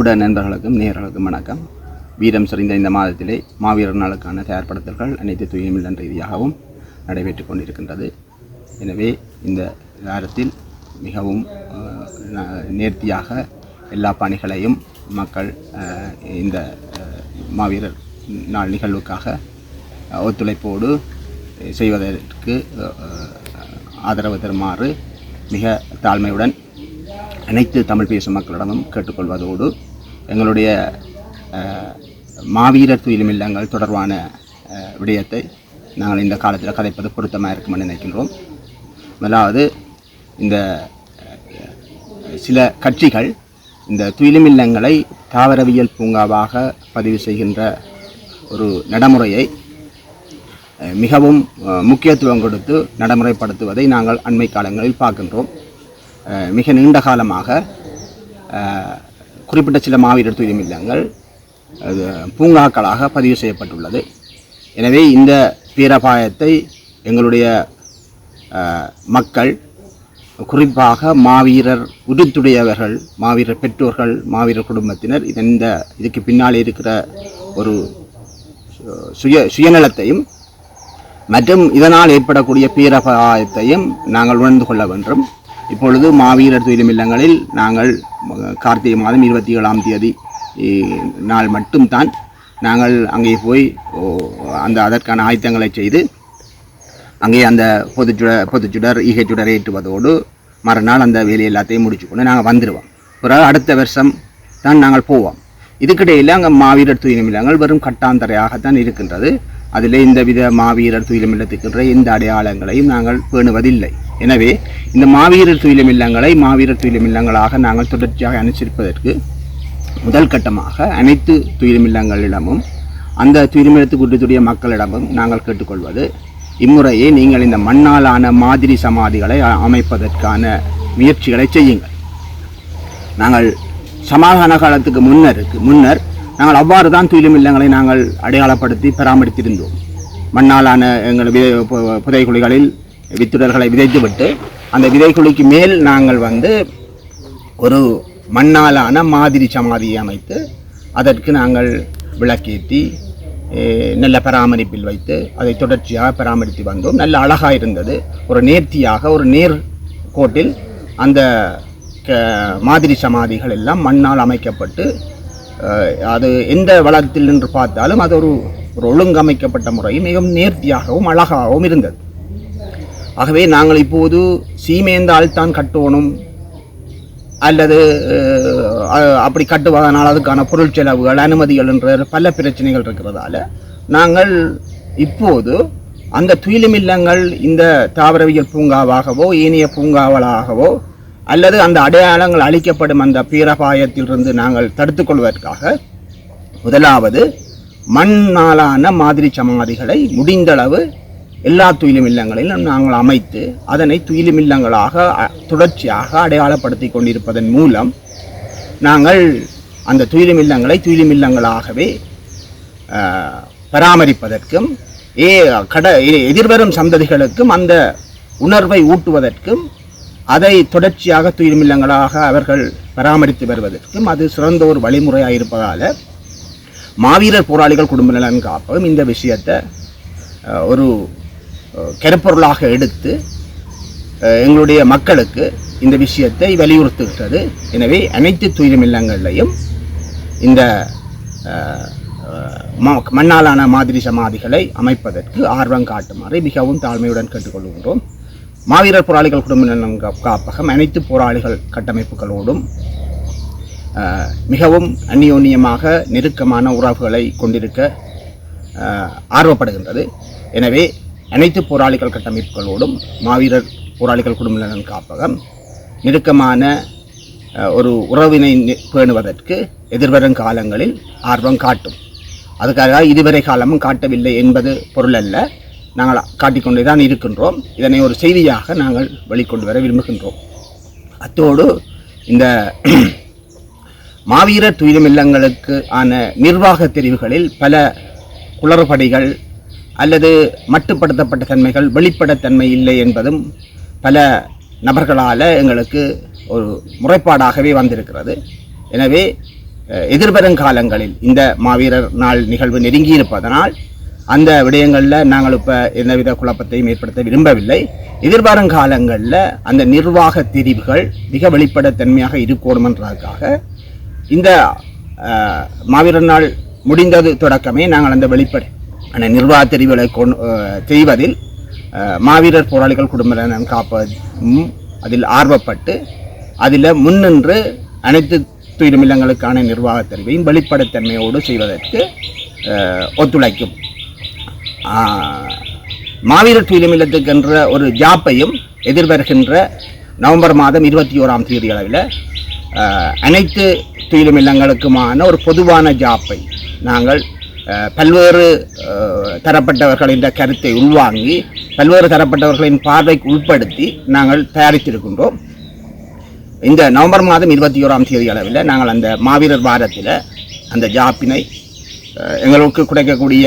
ஊட நண்பர்களுக்கும் நேயர்களுக்கும் வணக்கம். வீரம் சரிந்த இந்த மாதத்திலே மாவீரர் நாளுக்கான தயார்படுத்தல்கள் அனைத்து தூய்மையில்லன் ரீதியாகவும் நடைபெற்று கொண்டிருக்கின்றது. எனவே இந்த வாரத்தில் மிகவும் ந- நேர்த்தியாக எல்லா பணிகளையும் மக்கள் இந்த மாவீரர் நாள் நிகழ்வுக்காக ஒத்துழைப்போடு செய்வதற்கு ஆதரவு தருமாறு மிக தாழ்மையுடன் அனைத்து தமிழ் பேசும் மக்களிடமும் கேட்டுக்கொள்வதோடு எங்களுடைய மாவீரர் துயிலும் இல்லங்கள் தொடர்பான விடயத்தை நாங்கள் இந்த காலத்தில் கதைப்பது பொருத்தமாக இருக்கும்னு நினைக்கின்றோம். முதலாவது இந்த சில கட்சிகள் இந்த துயிலும் இல்லங்களை தாவரவியல் பூங்காவாக பதிவு செய்கின்ற ஒரு நடைமுறையை மிகவும் முக்கியத்துவம் கொடுத்து நடைமுறைப்படுத்துவதை நாங்கள் அண்மை காலங்களில் பார்க்கின்றோம். மிக நீண்ட காலமாக குறிப்பிட்ட சில மாவீரர் துயிலும் இல்லங்கள் அது பூங்காக்களாக பதிவு செய்யப்பட்டுள்ளது. எனவே இந்த பேரபாயத்தை எங்களுடைய மக்கள் குறிப்பாக மாவீரர் உரித்துடையவர்கள் மாவீரர் பெற்றோர்கள் மாவீரர் குடும்பத்தினர் இந்த இதுக்கு பின்னால் இருக்கிற ஒரு சுய சுயநலத்தையும் மற்றும் இதனால் ஏற்படக்கூடிய பேரபாயத்தையும் நாங்கள் உணர்ந்து கொள்ள வேண்டும். இப்பொழுது மாவீரர் துயிலும் இல்லங்களில் நாங்கள் கார்த்திகை மாதம் இருபத்தி ஏழாம் தேதி நாள் மட்டும்தான் நாங்கள் அங்கே போய் அந்த அதற்கான ஆயத்தங்களை செய்து அங்கே அந்த பொதுச்சுடர் பொதுச்சுடர் ஈகைச்சுடர் ஏற்றுவதோடு மறுநாள் அந்த வேலை எல்லாத்தையும் முடிச்சுக்கொண்டு நாங்கள் வந்துடுவோம் பிறகு அடுத்த வருஷம் தான் நாங்கள் போவோம். இதுக்கிடையில் அங்கே மாவீரர் துயிலமில்லங்கள் வெறும் கட்டாந்தரையாகத்தான் இருக்கின்றது. அதில் இந்த வித மாவீரர் துயிலமில்லத்துக்கின்ற எந்த அடையாளங்களையும் நாங்கள் பேணுவதில்லை. எனவே இந்த மாவீரர் துயிலம் இல்லங்களை மாவீரர் துயிலம் இல்லங்களாக நாங்கள் தொடர்ச்சியாக அனுசரிப்பதற்கு முதல் கட்டமாக அனைத்து துயிலம் இல்லங்களிடமும் அந்த துயிலுமில்லத்து கூட்டத்துடைய மக்களிடமும் நாங்கள் கேட்டுக்கொள்வது. இம்முறையே நீங்கள் இந்த மண்ணாலான மாதிரி சமாதிகளை அமைப்பதற்கான முயற்சிகளை செய்யுங்கள். நாங்கள் சமாதான காலத்துக்கு முன்னருக்கு முன்னர் நாங்கள் அவ்வாறு தான் துயிலும் இல்லங்களை நாங்கள் அடையாளப்படுத்தி பராமரித்திருந்தோம். மண்ணாலான எங்கள் விதை பு- புதைக்குழிகளில் வித்துடர்களை விதைத்துவிட்டு அந்த விதைக்குழிக்கு மேல் நாங்கள் வந்து ஒரு மண்ணாலான மாதிரி சமாதியை அமைத்து அதற்கு நாங்கள் விளக்கேற்றி நல்ல பராமரிப்பில் வைத்து அதை தொடர்ச்சியாக பராமரித்து வந்தோம். நல்ல அழகாக இருந்தது. ஒரு நேர்த்தியாக ஒரு நேர் கோட்டில் அந்த க- மாதிரி சமாதிகள் எல்லாம் மண்ணால் அமைக்கப்பட்டு அது எந்த வளத்தில் நின்று பார்த்தாலும் அது ஒரு ஒரு ஒழுங்கமைக்கப்பட்ட முறையும் மிகவும் நேர்த்தியாகவும் அழகாகவும் இருந்தது. ஆகவே நாங்கள் இப்போது சீமேந்தால் தான் கட்டணும் அல்லது அப்படி கட்டுவதனால் அதுக்கான பொருள் செலவுகள் அனுமதிகள் என்ற பல பிரச்சனைகள் இருக்கிறதால நாங்கள் இப்போது அந்த துயிலுமில்லங்கள் இந்த தாவரவியல் பூங்காவாகவோ ஏனைய பூங்காவலாகவோ அல்லது அந்த அடையாளங்கள் அளிக்கப்படும் அந்த பேரபாயத்திலிருந்து நாங்கள் தடுத்துக்கொள்வதற்காக முதலாவது மண்ணாலான மாதிரி சமாதிகளை முடிந்தளவு எல்லா துயிலும் இல்லங்களிலும் நாங்கள் அமைத்து அதனை துயிலும் இல்லங்களாக தொடர்ச்சியாக அடையாளப்படுத்தி கொண்டிருப்பதன் மூலம் நாங்கள் அந்த துயிலும் இல்லங்களை துயிலும் இல்லங்களாகவே பராமரிப்பதற்கும் ஏ கட எ- எதிர்வரும் சந்ததிகளுக்கும் அந்த உணர்வை ஊட்டுவதற்கும் அதை தொடர்ச்சியாக துயிலும் இல்லங்களாக அவர்கள் பராமரித்து வருவதற்கும் அது சிறந்த ஒரு வழிமுறையாக இருப்பதால் மாவீரர் போராளிகள் குடும்ப நலன் காப்பகம் இந்த விஷயத்தை ஒரு கருப்பொருளாக எடுத்து எங்களுடைய மக்களுக்கு இந்த விஷயத்தை வலியுறுத்துகிறது எனவே அனைத்து துயிலும் இல்லங்கள்லையும் இந்த மண்ணாலான மாதிரி சமாதிகளை அமைப்பதற்கு ஆர்வம் காட்டுமாறு மிகவும் தாழ்மையுடன் கேட்டுக்கொள்கின்றோம். மாவீரர் போராளிகள் குடும்ப நலன் காப்பகம் அனைத்து போராளிகள் கட்டமைப்புகளோடும் மிகவும் அந்நியோன்யமாக நெருக்கமான உறவுகளை கொண்டிருக்க ஆர்வப்படுகின்றது. எனவே அனைத்து போராளிகள் கட்டமைப்புகளோடும் மாவீரர் போராளிகள் குடும்ப நலன் காப்பகம் நெருக்கமான ஒரு உறவினை பேணுவதற்கு எதிர்வரும் காலங்களில் ஆர்வம் காட்டும். அதுக்காக இதுவரை காலமும் காட்டவில்லை என்பது பொருள் அல்ல நாங்கள் காட்டிக்கொண்டே தான் இருக்கின்றோம். இதனை ஒரு செய்தியாக நாங்கள் வெளிக்கொண்டு வர விரும்புகின்றோம். அத்தோடு இந்த மாவீரர் துயிரம் இல்லங்களுக்கு ஆன நிர்வாக தெரிவுகளில் பல குளறுபடிகள் அல்லது மட்டுப்படுத்தப்பட்ட தன்மைகள் வெளிப்படத்தன்மை இல்லை என்பதும் பல நபர்களால் எங்களுக்கு ஒரு முறைப்பாடாகவே வந்திருக்கிறது. எனவே எதிர்வரும் காலங்களில் இந்த மாவீரர் நாள் நிகழ்வு நெருங்கியிருப்பதனால் அந்த விடயங்களில் நாங்கள் இப்போ எந்தவித குழப்பத்தையும் ஏற்படுத்த விரும்பவில்லை. எதிர்வரும் காலங்களில் அந்த நிர்வாக தெரிவுகள் மிக வெளிப்படத்தன்மையாக இருக்கணுமென்றதுக்காக இந்த மாவீரர் நாள் முடிந்தது தொடக்கமே நாங்கள் அந்த வெளிப்படை நிர்வாக தெரிவுகளை கொண்டு செய்வதில் மாவீரர் போராளிகள் குடும்ப நலன் காப்பதும் அதில் ஆர்வப்பட்டு அதில் முன்னின்று அனைத்து துயிலுமில்லங்களுக்கான நிர்வாக தெரிவையும் வெளிப்படைத்தன்மையோடு செய்வதற்கு ஒத்துழைக்கும். மாவீரர் துயிலுமில்லத்துக்கு என்ற ஒரு ஜாப்பையும் எதிர்வருகின்ற நவம்பர் மாதம் இருபத்தி ஓராம் தேதி அளவில் அனைத்து துயிலுமில்லங்களுக்குமான ஒரு பொதுவான ஜாப்பை நாங்கள் பல்வேறு ஆஹ், தரப்பட்டவர்களின் கருத்தை உள்வாங்கி பல்வேறு தரப்பட்டவர்களின் பார்வைக்கு உட்படுத்தி நாங்கள் தயாரித்திருக்கின்றோம். இந்த நவம்பர் மாதம் இருபத்தி ஓராம் தேதி அளவில் நாங்கள் அந்த மாவீரர் வாரத்தில் அந்த ஜாப்பினை எங்களுக்கு கிடைக்கக்கூடிய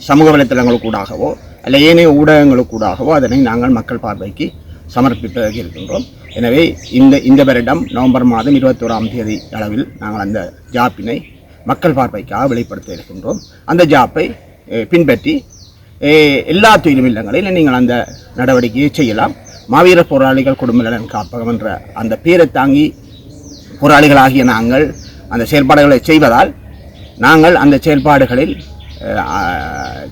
சமூக வலைத்தளங்களுக்கூடாகவோ அல்ல ஏனைய ஊடகங்களுக்கூடாகவோ அதனை நாங்கள் மக்கள் பார்வைக்கு சமர்ப்பிப்பதாக இருக்கின்றோம். எனவே இந்த இந்த வருடம் நவம்பர் மாதம் இருபத்தோராம் தேதி அளவில் நாங்கள் அந்த ஜாப்பினை மக்கள் பார்வைக்காக வெளிப்படுத்த இருக்கின்றோம். அந்த ஜாப்பை பின்பற்றி எல்லா தொழிலும் இல்லங்களில் நீங்கள் அந்த நடவடிக்கையை செய்யலாம். மாவீர போராளிகள் குடும்ப நலன் காப்பகம் என்ற அந்த பேரை தாங்கி போராளிகளாகிய நாங்கள் அந்த செயல்பாடுகளை செய்வதால் நாங்கள் அந்த செயல்பாடுகளில்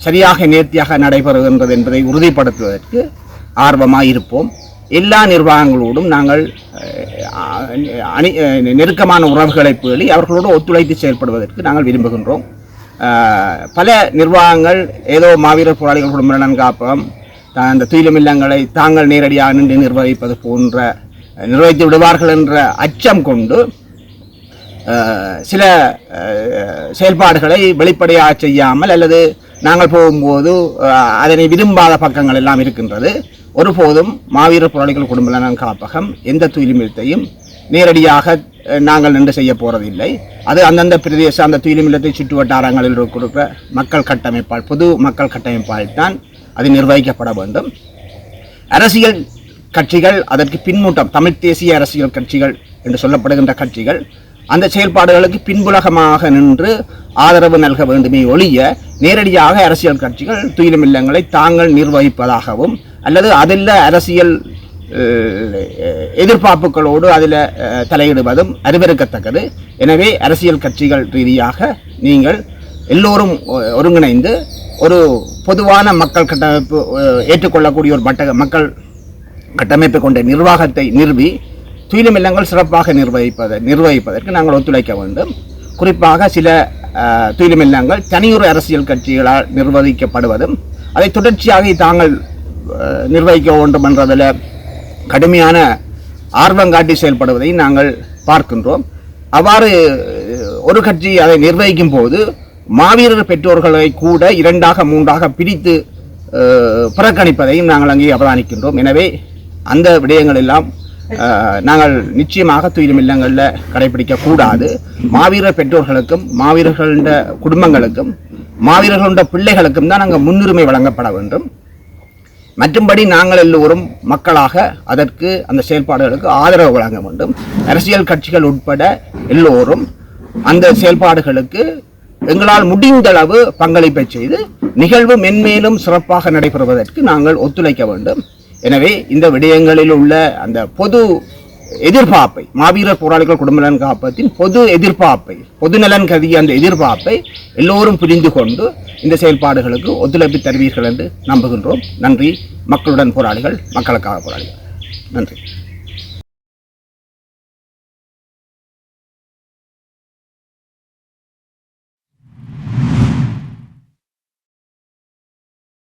சரியாக நேர்த்தியாக நடைபெறுகின்றது என்பதை உறுதிப்படுத்துவதற்கு ஆர்வமாக இருப்போம் எல்லா நிர்வாகங்களோடும் நாங்கள் அணி நெருக்கமான உறவுகளை பேணி அவர்களோடு ஒத்துழைத்து செயல்படுவதற்கு நாங்கள் விரும்புகின்றோம். பல நிர்வாகங்கள் ஏதோ மாவீரர் போராளிகள் குடும்ப நலன் காப்பகம் அந்த துயிலும் இல்லங்களை தாங்கள் நேரடியாக நின்று நிர்வகிப்பது போன்ற நிர்வகித்து விடுவார்கள் என்ற அச்சம் கொண்டு சில செயல்பாடுகளை வெளிப்படையாக செய்யாமல் அல்லது நாங்கள் போகும்போது அதனை விரும்பாத பக்கங்கள் எல்லாம் இருக்கின்றது. ஒருபோதும் மாவீரர் போராளிகள் குடும்ப நலன் காப்பகம் எந்த துயிலுமில்லத்தையும் நேரடியாக நாங்கள் நின்று செய்ய போகிறதில்லை அது அந்தந்த பிரதேச அந்த துயிலுமில்லத்தை சுற்று வட்டாரங்களில் இருக்கிற மக்கள் கட்டமைப்பால் பொது மக்கள் கட்டமைப்பால் தான் அது நிர்வகிக்கப்பட வேண்டும். அரசியல் கட்சிகள் அதற்கு பின்மூட்டம் தமிழ் தேசிய அரசியல் கட்சிகள் என்று சொல்லப்படுகின்ற கட்சிகள் அந்த செயல்பாடுகளுக்கு பின்புலகமாக நின்று ஆதரவு நல்க வேண்டுமே ஒழிய நேரடியாக அரசியல் கட்சிகள் துயிலும் இல்லங்களை தாங்கள் நிர்வகிப்பதாகவும் அல்லது அதில் அரசியல் எதிர்பார்ப்புகளோடு அதில் தலையிடுவதும் அறிவறுக்கத்தக்கது. எனவே அரசியல் கட்சிகள் ரீதியாக நீங்கள் எல்லோரும் ஒ- ஒருங்கிணைந்து ஒரு பொதுவான மக்கள் கட்டமைப்பு ஏற்றுக்கொள்ளக்கூடிய ஒரு மட்ட மக்கள் கட்டமைப்பை கொண்ட நிர்வாகத்தை நிறுவி துயிலும் இல்லங்கள் சிறப்பாக நிர்வகிப்பதை நிர்வகிப்பதற்கு நாங்கள் ஒத்துழைக்க வேண்டும். குறிப்பாக சில அஹ், துயிலும் இல்லங்கள் தனியொரு அரசியல் கட்சிகளால் நிர்வகிக்கப்படுவதும் அதை தொடர்ச்சியாக தாங்கள் நிர்வகிக்க வேண்டும் என்றதில் கடுமையான ஆர்வம் காட்டி செயல்படுவதை நாங்கள் பார்க்கின்றோம். அவ்வாறு ஒரு கட்சி அதை நிர்வகிக்கும் போது மாவீரர் பெற்றோர்களை கூட இரண்டாக மூன்றாக பிரித்து புறக்கணிப்பதையும் நாங்கள் அங்கே அவதானிக்கின்றோம் எனவே அந்த விடயங்கள் எல்லாம் நாங்கள் நிச்சயமாக துயிலும் இல்லங்களில் கடைபிடிக்க கூடாது. மாவீரர் பெற்றோர்களுக்கும் மாவீரர்களுடைய குடும்பங்களுக்கும் மாவீரர்களுடைய பிள்ளைகளுக்கும் தான் அங்கே முன்னுரிமை வழங்கப்பட வேண்டும். மற்றும்படி நாங்கள் எல்லோரும் மக்களாக அதற்கு அந்த செயல்பாடுகளுக்கு ஆதரவு வழங்க வேண்டும். அரசியல் கட்சிகள் உட்பட எல்லோரும் அந்த செயல்பாடுகளுக்கு எங்களால் முடிந்தளவு பங்களிப்பை செய்து நிகழ்வு மென்மேலும் சிறப்பாக நடைபெறுவதற்கு நாங்கள் ஒத்துழைக்க வேண்டும். எனவே இந்த விடயங்களில் உள்ள அந்த பொது எதிர்பார்ப்பை மாவீரர் போராளிகள் குடும்ப நலன் காப்பகத்தின் பொது எதிர்பார்ப்பை பொது நலன் கருதிய அந்த எதிர்பார்ப்பை எல்லோரும் புரிந்து கொண்டு இந்த செயல்பாடுகளுக்கு ஒத்துழைப்பு தருவீர்கள் என்று நம்புகின்றோம். நன்றி. மக்களுடன் போராளிகள் மக்களுக்காக போராளிகள். நன்றி.